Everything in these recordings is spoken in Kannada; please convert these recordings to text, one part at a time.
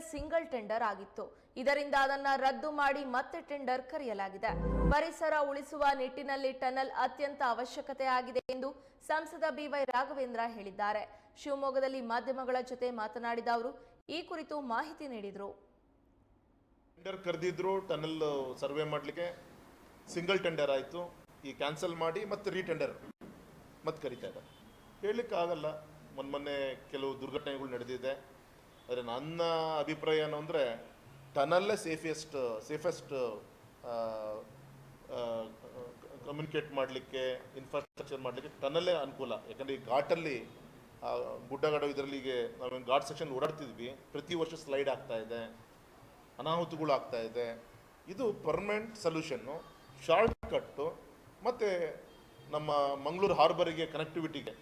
ಸಿಂಗಲ್ ಟೆಂಡರ್ ಆಗಿತ್ತು. ಇದರಿಂದ ಅದನ್ನ ರದ್ದು ಮಾಡಿ ಮತ್ತೆ ಟೆಂಡರ್ ಕರೆಯಲಾಗಿದೆ. ಪರಿಸರ ಉಳಿಸುವ ನಿಟ್ಟಿನಲ್ಲಿ ಟನಲ್ ಅತ್ಯಂತ ಅವಶ್ಯಕತೆ ಆಗಿದೆ ಎಂದು ಸಂಸದ ಬಿವೈ ರಾಘವೇಂದ್ರ ಹೇಳಿದ್ದಾರೆ. ಶಿವಮೊಗ್ಗದಲ್ಲಿ ಮಾಧ್ಯಮಗಳ ಜೊತೆ ಮಾತನಾಡಿದ ಅವರು, ಈ ಕುರಿತು ಮಾಹಿತಿ ನೀಡಿದರು. ಟೆಂಡರ್ ಕರೆದಿದ್ರು, ಟನಲ್ ಸರ್ವೆ ಮಾಡಲಿಕ್ಕೆ ಸಿಂಗಲ್ ಟೆಂಡರ್ ಆಯಿತು. ಈ ಕ್ಯಾನ್ಸಲ್ ಮಾಡಿ ಮತ್ತೆ ರೀಟೆಂಡರ್ ಮತ್ತೆ ಕರಿತಾ ಇದ್ದಾರೆ. ಹೇಳಲಿಕ್ಕಾಗಲ್ಲ. ಮೊನ್ನೆ ಮೊನ್ನೆ ಕೆಲವು ದುರ್ಘಟನೆಗಳು ನಡೆದಿದೆ. ಆದರೆ ನನ್ನ ಅಭಿಪ್ರಾಯ ಏನು ಅಂದರೆ ಟನಲ್ಲೇ ಸೇಫೆಸ್ಟ್ ಸೇಫೆಸ್ಟ್ ಕಮ್ಯುನಿಕೇಟ್ ಮಾಡಲಿಕ್ಕೆ ಇನ್ಫ್ರಾಸ್ಟ್ರಕ್ಚರ್ ಮಾಡಲಿಕ್ಕೆ ಟನಲ್ಲೇ ಅನುಕೂಲ. ಯಾಕಂದರೆ ಈ ಘಾಟಲ್ಲಿ ಗುಡ್ಡಗಾಡು ಇದರಲ್ಲಿ ಈಗ ನಾವು ಘಾಟ್ ಸೆಕ್ಷನ್ ಓಡಾಡ್ತಿದ್ವಿ. ಪ್ರತಿ ವರ್ಷ ಸ್ಲೈಡ್ ಆಗ್ತಾ ಇದೆ. ಅನಾಹುತಗಳು ಆಗ್ತಾ ಇದೆ. ಇದು ಪರ್ಮನೆಂಟ್ ಸೊಲ್ಯೂಷನ್ನು ಶಾರ್ಟ್ ಕಟ್ಟು ಮತ್ತು ನಮ್ಮ ಮಂಗಳೂರು ಹಾರ್ಬರಿಗೆ ಕನೆಕ್ಟಿವಿಟಿಗೆ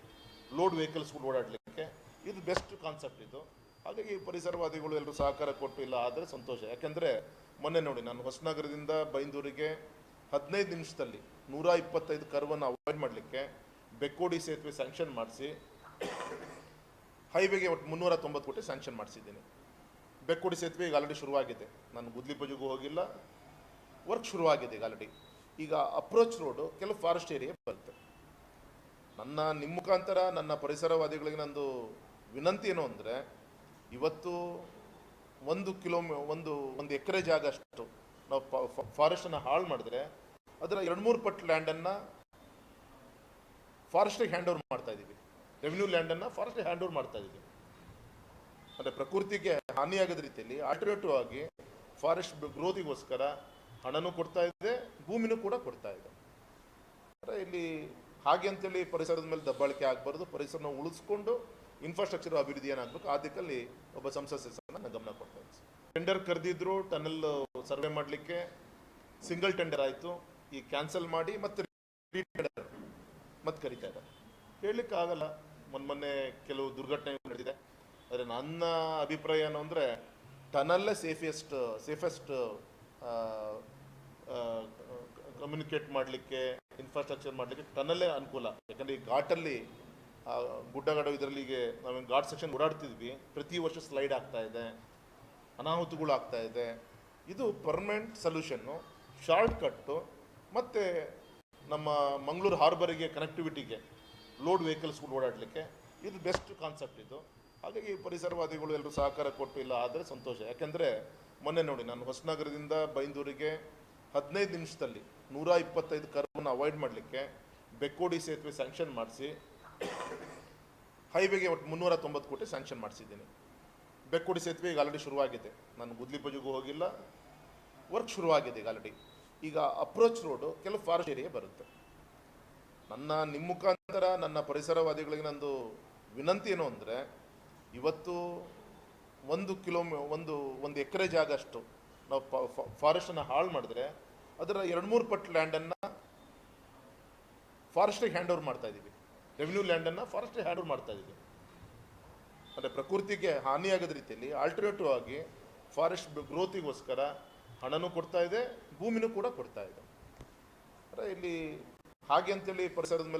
ಲೋಡ್ ವೆಹಿಕಲ್ಸ್ಗಳು ಓಡಾಡಲಿಕ್ಕೆ. ಇದು ಬೆಸ್ಟ್ ಕಾನ್ಸೆಪ್ಟ್ ಇದು. ಹಾಗಾಗಿ ಪರಿಸರವಾದಿಗಳು ಎಲ್ಲರೂ ಸಹಕಾರ ಕೊಟ್ಟು ಇಲ್ಲ ಆದರೆ ಸಂತೋಷ. ಯಾಕೆಂದರೆ ಮೊನ್ನೆ ನೋಡಿ, ನಾನು ಹೊಸನಗರದಿಂದ ಬೈಂದೂರಿಗೆ ಹದಿನೈದು ನಿಮಿಷದಲ್ಲಿ ನೂರ ಇಪ್ಪತ್ತೈದು ಕರ್ವನ್ನು ಅವಾಯ್ಡ್ ಮಾಡಲಿಕ್ಕೆ ಬೆಕ್ಕೋಡಿ ಸೇತುವೆ ಸ್ಯಾಂಕ್ಷನ್ ಮಾಡಿಸಿ ಹೈವೇಗೆ ಒಟ್ಟು ಮುನ್ನೂರ ತೊಂಬತ್ತು ಕೋಟಿ ಸ್ಯಾಂಕ್ಷನ್ ಮಾಡಿಸಿದ್ದೀನಿ. ಬೆಕ್ಕೋಡಿ ಸೇತುವೆ ಈಗ ಆಲ್ರೆಡಿ ಶುರುವಾಗಿದೆ. ನಾನು ಗುದ್ಲಿ ಹೋಗಿಲ್ಲ ವರ್ಕ್ ಶುರುವಾಗಿದೆ ಈಗ ಆಲ್ರೆಡಿ ಈಗ ಅಪ್ರೋಚ್ ರೋಡು ಕೆಲವು ಫಾರೆಸ್ಟ್ ಏರಿಯಾ ಬರುತ್ತೆ. ನನ್ನ, ನಿಮ್ಮ ಮುಖಾಂತರ ನನ್ನ ಪರಿಸರವಾದಿಗಳಿಗೆ ನಂದು ವಿನಂತಿ ಏನು ಅಂದರೆ ಇವತ್ತು ಒಂದು ಕಿಲೋಮೀ, ಒಂದು ಒಂದು ಎಕರೆ ಜಾಗ ಅಷ್ಟು. ನಾವು ಫಾರೆಸ್ಟನ್ನು ಹಾಳು ಮಾಡಿದ್ರೆ ಅದರ ಎರಡು ಮೂರು ಪಟ್ಟು ಲ್ಯಾಂಡನ್ನು ಫಾರೆಸ್ಟಿಗೆ ಹ್ಯಾಂಡ್ ಓವರ್ ಮಾಡ್ತಾ ಇದ್ದೀವಿ ರೆವಿನ್ಯೂ ಲ್ಯಾಂಡನ್ನು ಫಾರೆಸ್ಟಿಗೆ ಹ್ಯಾಂಡ್ ಓವರ್ ಮಾಡ್ತಾ ಇದ್ದೀವಿ ಅಂದರೆ ಪ್ರಕೃತಿಗೆ ಹಾನಿಯಾಗದ ರೀತಿಯಲ್ಲಿ ಆಲ್ಟರ್ನೇಟಿವ್ ಆಗಿ ಫಾರೆಸ್ಟ್ ಗ್ರೋತಿಗೋಸ್ಕರ ಹಣನೂ ಕೊಡ್ತಾ ಇದೆ, ಭೂಮಿನೂ ಕೂಡ ಕೊಡ್ತಾ ಇದೆ. ಇಲ್ಲಿ ಹಾಗೆ ಅಂತೇಳಿ ಪರಿಸರದ ಮೇಲೆ ದಬ್ಬಾಳಿಕೆ ಆಗಬಾರ್ದು, ಪರಿಸರನ ಉಳಿಸ್ಕೊಂಡು ಇನ್ಫ್ರಾಸ್ಟ್ರಕ್ಚರ್ ಅಭಿವೃದ್ಧಿ ಏನಾಗಬೇಕು? ಆ ದಿಕ್ಕಲ್ಲಿ ಒಬ್ಬ ಸಂಸತ್ ಸದಸ್ಯನ ಗಮನ ಕೊಡ್ತಾ ಇದ್ದೀನಿ ಟೆಂಡರ್ ಕರೆದಿದ್ರು ಟನಲ್ ಸರ್ವೆ ಮಾಡಲಿಕ್ಕೆ ಸಿಂಗಲ್ ಟೆಂಡರ್ ಆಯಿತು. ಈ ಕ್ಯಾನ್ಸಲ್ ಮಾಡಿ ಮತ್ತೆ ಟೆಂಡರ್ ಮತ್ತೆ ಕರಿತಾ ಇದ್ದಾರೆ. ಹೇಳಲಿಕ್ಕಾಗಲ್ಲ ಮೊನ್ನೆ ಮೊನ್ನೆ ಕೆಲವು ದುರ್ಘಟನೆಗಳು ನಡೆದಿದೆ. ಆದರೆ ನನ್ನ ಅಭಿಪ್ರಾಯ ಏನು ಅಂದರೆ ಟನಲ್ಲೇ ಸೇಫೆಸ್ಟ್ ಸೇಫೆಸ್ಟ್ ಕಮ್ಯುನಿಕೇಟ್ ಮಾಡಲಿಕ್ಕೆ ಇನ್ಫ್ರಾಸ್ಟ್ರಕ್ಚರ್ ಮಾಡಲಿಕ್ಕೆ ಟನಲ್ಲೇ ಅನುಕೂಲ. ಯಾಕಂದರೆ ಈ ಘಾಟಲ್ಲಿ ಗುಡ್ಡಗಾಡು ಇದರಲ್ಲಿಗೆ ನಾವೇನು ನಾವು ಘಾಟ್ ಸೆಕ್ಷನ್ ಓಡಾಡ್ತಿದ್ವಿ. ಪ್ರತಿ ವರ್ಷ ಸ್ಲೈಡ್ ಆಗ್ತಾ ಇದೆ. ಅನಾಹುತಗಳು ಆಗ್ತಾ ಇದೆ. ಇದು ಪರ್ಮನೆಂಟ್ ಸೊಲ್ಯೂಷನ್ನು ಶಾರ್ಟ್ ಕಟ್ಟು ಮತ್ತು ನಮ್ಮ ಮಂಗಳೂರು ಹಾರ್ಬರಿಗೆ ಕನೆಕ್ಟಿವಿಟಿಗೆ ಲೋಡ್ ವೆಹಿಕಲ್ಸ್ಗಳು ಓಡಾಡಲಿಕ್ಕೆ ಇದು ಬೆಸ್ಟ್ ಕಾನ್ಸೆಪ್ಟ್ ಇದು. ಹಾಗಾಗಿ ಪರಿಸರವಾದಿಗಳು ಎಲ್ಲರೂ ಸಹಕಾರ ಕೊಟ್ಟು ಇಲ್ಲ ಆದರೆ ಸಂತೋಷ. ಯಾಕೆಂದರೆ ಮೊನ್ನೆ ನೋಡಿ ನಾನು ಹೊಸನಗರದಿಂದ ಬೈಂದೂರಿಗೆ ಹದಿನೈದು ನಿಮಿಷದಲ್ಲಿ ನೂರ ಇಪ್ಪತ್ತೈದು ಕರ್ವನ್ನು ಅವಾಯ್ಡ್ ಮಾಡಲಿಕ್ಕೆ ಬೆಕ್ಕೋಡಿ ಸೇತುವೆ ಸ್ಯಾಂಕ್ಷನ್ ಮಾಡಿಸಿ ಹೈವೇಗೆ ಒಟ್ಟು ಮುನ್ನೂರ ತೊಂಬತ್ತು ಕೋಟಿ ಸ್ಯಾಂಕ್ಷನ್ ಮಾಡಿಸಿದ್ದೀನಿ. ಬೆಕ್ಕುಡಿ ಸೇತುವೆ ಈಗ ಆಲ್ರೆಡಿ ಶುರುವಾಗಿದೆ. ನಾನು ಗುದ್ಲಿ ಪೂಜೆಗೂ ಹೋಗಿಲ್ಲ. ವರ್ಕ್ ಶುರುವಾಗಿದೆ ಈಗ ಆಲ್ರೆಡಿ ಈಗ ಅಪ್ರೋಚ್ ರೋಡು ಕೆಲವು ಫಾರೆಸ್ಟ್ ಏರಿಯಾ ಬರುತ್ತೆ. ನನ್ನ ನಿಮ್ಮ ಮುಖಾಂತರ, ನನ್ನ ಪರಿಸರವಾದಿಗಳಿಗೆ ನಂದು ವಿನಂತಿ ಏನು ಅಂದರೆ, ಇವತ್ತು ಒಂದು ಕಿಲೋಮೀ ಒಂದು ಒಂದು ಎಕರೆ ಜಾಗ ಅಷ್ಟು ನಾವು ಫಾರೆಸ್ಟನ್ನು ಹಾಳು ಮಾಡಿದ್ರೆ ಅದರ ಎರಡು ಮೂರು ಪಟ್ಟು ಲ್ಯಾಂಡನ್ನು ಫಾರೆಸ್ಟಿಗೆ ಹ್ಯಾಂಡ್ ಓವರ್ ಮಾಡ್ತಾ ಇದ್ದೀವಿ. ರೆವಿನ್ಯೂ ಲ್ಯಾಂಡನ್ನು ಫಾರೆಸ್ಟ್ ಹ್ಯಾಂಡ್ ಮಾಡ್ತಾ ಇದೆ ಅಂದರೆ ಪ್ರಕೃತಿಗೆ ಹಾನಿಯಾಗದ ರೀತಿಯಲ್ಲಿ ಆಲ್ಟರ್ನೇಟಿವ್ ಆಗಿ ಫಾರೆಸ್ಟ್ ಗ್ರೋತಿಗೋಸ್ಕರ ಹಣನೂ ಕೊಡ್ತಾ ಇದೆ, ಭೂಮಿನೂ ಕೂಡ ಕೊಡ್ತಾ ಇದೆ. ಅಂದರೆ ಇಲ್ಲಿ ಹಾಗೆ ಅಂತೇಳಿ ಪರಿಸರದ ಮೇಲೆ